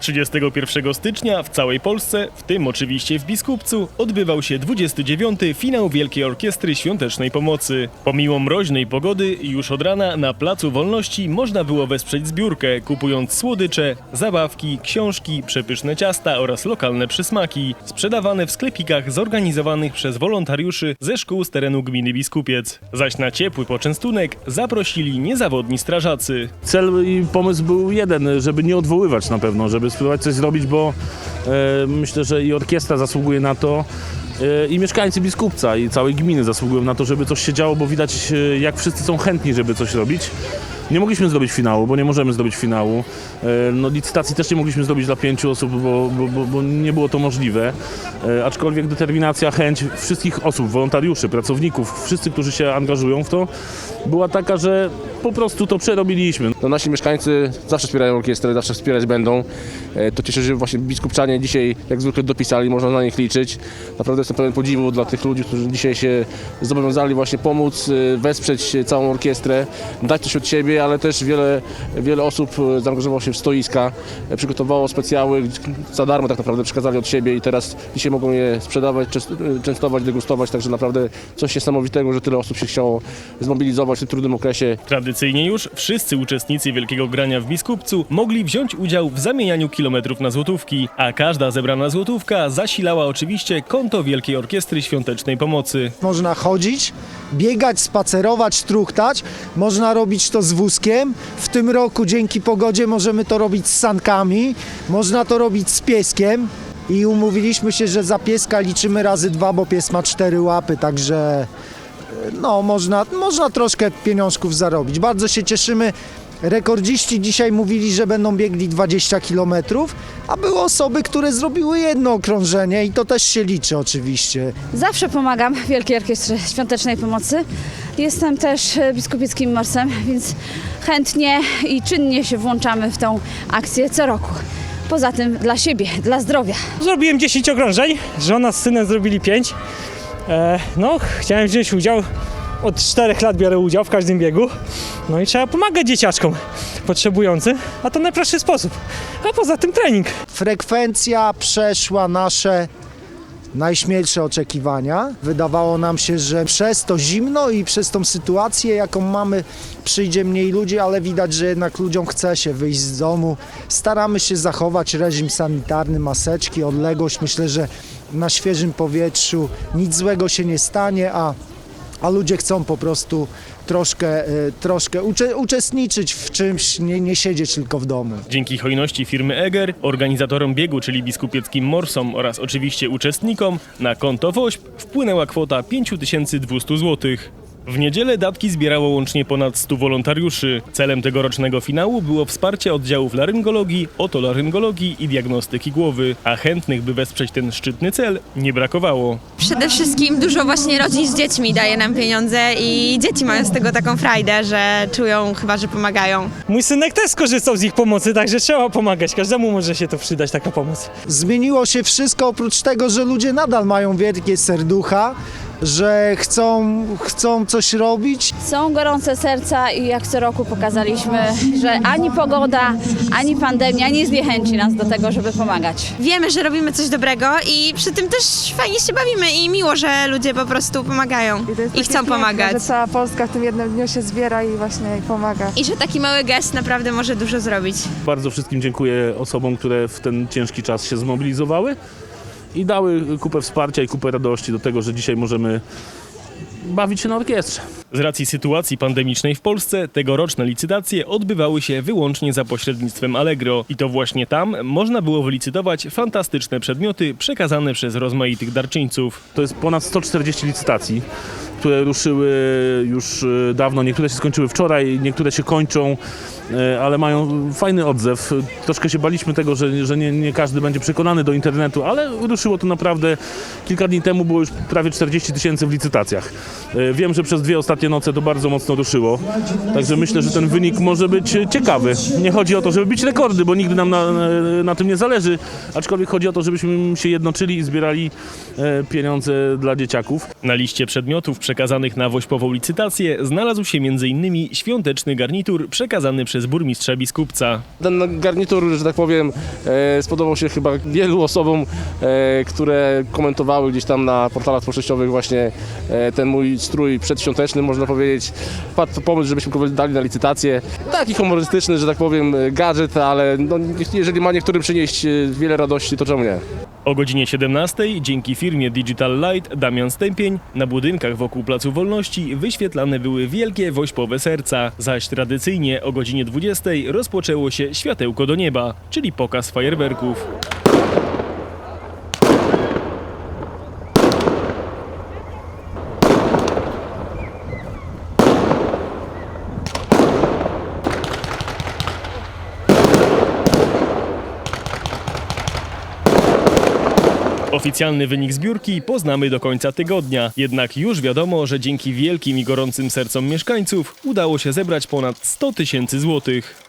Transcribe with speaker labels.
Speaker 1: 31 stycznia w całej Polsce, w tym oczywiście w Biskupcu, odbywał się 29. finał Wielkiej Orkiestry Świątecznej Pomocy. Pomimo mroźnej pogody, już od rana na Placu Wolności można było wesprzeć zbiórkę, kupując słodycze, zabawki, książki, przepyszne ciasta oraz lokalne przysmaki, sprzedawane w sklepikach zorganizowanych przez wolontariuszy ze szkół z terenu gminy Biskupiec. Zaś na ciepły poczęstunek zaprosili niezawodni strażacy.
Speaker 2: Cel i pomysł był jeden, żeby nie odwoływać na pewno, żeby spróbować coś zrobić, bo e, myślę, że i orkiestra zasługuje na to, e, i mieszkańcy Biskupca i całej gminy zasługują na to, żeby coś się działo, bo widać e, jak wszyscy są chętni, żeby coś robić. Nie mogliśmy zrobić finału, bo nie możemy zrobić finału. E, No, licytacji też nie mogliśmy zrobić dla pięciu osób, bo, bo, bo, bo nie było to możliwe. E, Aczkolwiek determinacja, chęć wszystkich osób, wolontariuszy, pracowników, wszyscy, którzy się angażują w to, była taka, że po prostu to przerobiliśmy.
Speaker 3: No, nasi mieszkańcy zawsze wspierają orkiestrę, zawsze wspierać będą. E, To cieszę się, że właśnie biskupczanie dzisiaj jak zwykle dopisali, można na nich liczyć. Naprawdę jestem pełen podziwu dla tych ludzi, którzy dzisiaj się zobowiązali właśnie pomóc, wesprzeć całą orkiestrę, dać coś od siebie, ale też wiele, wiele osób e, zaangażowało się w stoiska, e, przygotowało specjały, za darmo tak naprawdę przekazali od siebie i teraz dzisiaj mogą je sprzedawać, e, częstować, degustować, także naprawdę coś niesamowitego, że tyle osób się chciało zmobilizować w tym trudnym okresie.
Speaker 1: Tradycyjnie już wszyscy uczestnicy Wielkiego Grania w Biskupcu mogli wziąć udział w zamienianiu kilometrów na złotówki, a każda zebrana złotówka zasilała oczywiście konto Wielkiej Orkiestry Świątecznej Pomocy.
Speaker 4: Można chodzić, biegać, spacerować, truchtać. Można robić to z wózkiem. W tym roku dzięki pogodzie możemy to robić z sankami. Można to robić z pieskiem. I umówiliśmy się, że za pieska liczymy razy dwa, bo pies ma cztery łapy, także e, no, można, można troszkę pieniążków zarobić. Bardzo się cieszymy. Rekordziści dzisiaj mówili, że będą biegli 20 km, a były osoby, które zrobiły jedno okrążenie i to też się liczy oczywiście.
Speaker 5: Zawsze pomagam Wielkiej Orkiestrze Świątecznej Pomocy. Jestem też e, biskupieckim morsem, więc chętnie i czynnie się włączamy w tą akcję co roku. Poza tym dla siebie, dla zdrowia.
Speaker 6: Zrobiłem 10 okrążeń, żona z synem zrobili 5. E, no, chciałem wziąć udział. Od 4 lat biorę udział w każdym biegu. No i trzeba pomagać dzieciaczkom potrzebującym, a to najprostszy sposób. A poza tym trening.
Speaker 4: Frekwencja przeszła nasze najśmielsze oczekiwania. Wydawało nam się, że przez to zimno i przez tą sytuację, jaką mamy, przyjdzie mniej ludzi, ale widać, że jednak ludziom chce się wyjść z domu. Staramy się zachować reżim sanitarny, maseczki, odległość. Myślę, że na świeżym powietrzu nic złego się nie stanie, a, a ludzie chcą po prostu troszkę, e, troszkę ucze, uczestniczyć w czymś, nie, nie siedzieć tylko w domu.
Speaker 1: Dzięki hojności firmy Eger, organizatorom biegu, czyli biskupieckim morsom oraz oczywiście uczestnikom, na konto WOŚP wpłynęła kwota 5200 zł. W niedzielę datki zbierało łącznie ponad 100 wolontariuszy. Celem tegorocznego finału było wsparcie oddziałów laryngologii, otolaryngologii i diagnostyki głowy, a chętnych, by wesprzeć ten szczytny cel, nie brakowało.
Speaker 7: Przede wszystkim dużo właśnie rodzin z dziećmi daje nam pieniądze i dzieci mają z tego taką frajdę, że czują chyba, że pomagają.
Speaker 6: Mój synek też skorzystał z ich pomocy, także trzeba pomagać. Każdemu może się to przydać, taka pomoc.
Speaker 4: Zmieniło się wszystko oprócz tego, że ludzie nadal mają wielkie serducha, że chcą, chcą coś robić.
Speaker 5: Są gorące serca i jak co roku pokazaliśmy, że ani pogoda, ani pandemia nie zniechęci nas do tego, żeby pomagać.
Speaker 7: Wiemy, że robimy coś dobrego i przy tym też fajnie się bawimy i miło, że ludzie po prostu pomagają
Speaker 8: I, to jest
Speaker 7: i
Speaker 8: takie
Speaker 7: chcą
Speaker 8: piękne,
Speaker 7: pomagać.
Speaker 8: Że cała Polska w tym jednym dniu się zbiera i właśnie pomaga.
Speaker 7: I że taki mały gest naprawdę może dużo zrobić.
Speaker 2: Bardzo wszystkim dziękuję osobom, które w ten ciężki czas się zmobilizowały i dały kupę wsparcia i kupę radości do tego, że dzisiaj możemy bawić się na orkiestrze.
Speaker 1: Z racji sytuacji pandemicznej w Polsce tegoroczne licytacje odbywały się wyłącznie za pośrednictwem Allegro i to właśnie tam można było wylicytować fantastyczne przedmioty przekazane przez rozmaitych darczyńców.
Speaker 2: To jest ponad 140 licytacji, które ruszyły już e, dawno. Niektóre się skończyły wczoraj, niektóre się kończą, e, ale mają fajny odzew. Troszkę się baliśmy tego, że, że nie, nie każdy będzie przekonany do internetu, ale ruszyło to naprawdę. Kilka dni temu było już prawie 40 tysięcy w licytacjach. E, Wiem, że przez dwie ostatnie noce to bardzo mocno ruszyło, także myślę, że ten wynik może być ciekawy. Nie chodzi o to, żeby bić rekordy, bo nigdy nam na, na tym nie zależy, aczkolwiek chodzi o to, żebyśmy się jednoczyli i zbierali pieniądze dla dzieciaków.
Speaker 1: Na liście przedmiotów przekazanych na wośpową licytację znalazł się m.in. świąteczny garnitur przekazany przez burmistrza Biskupca.
Speaker 3: Ten garnitur, że tak powiem, e, spodobał się chyba wielu osobom, e, które komentowały gdzieś tam na portalach społecznościowych właśnie e, ten mój strój przedświąteczny, można powiedzieć. Padł pomysł, żebyśmy go dali na licytację. Taki humorystyczny, że tak powiem, gadżet, ale no, jeżeli ma niektórym przynieść wiele radości, to czemu nie?
Speaker 1: O godzinie 17 dzięki firmie Digital Light Damian Stępień na budynkach wokół Placu Wolności wyświetlane były wielkie wośpowe serca, zaś tradycyjnie o godzinie 20 rozpoczęło się światełko do nieba, czyli pokaz fajerwerków. Oficjalny wynik zbiórki poznamy do końca tygodnia. Jednak już wiadomo, że dzięki wielkim i gorącym sercom mieszkańców udało się zebrać ponad 100 tysięcy złotych.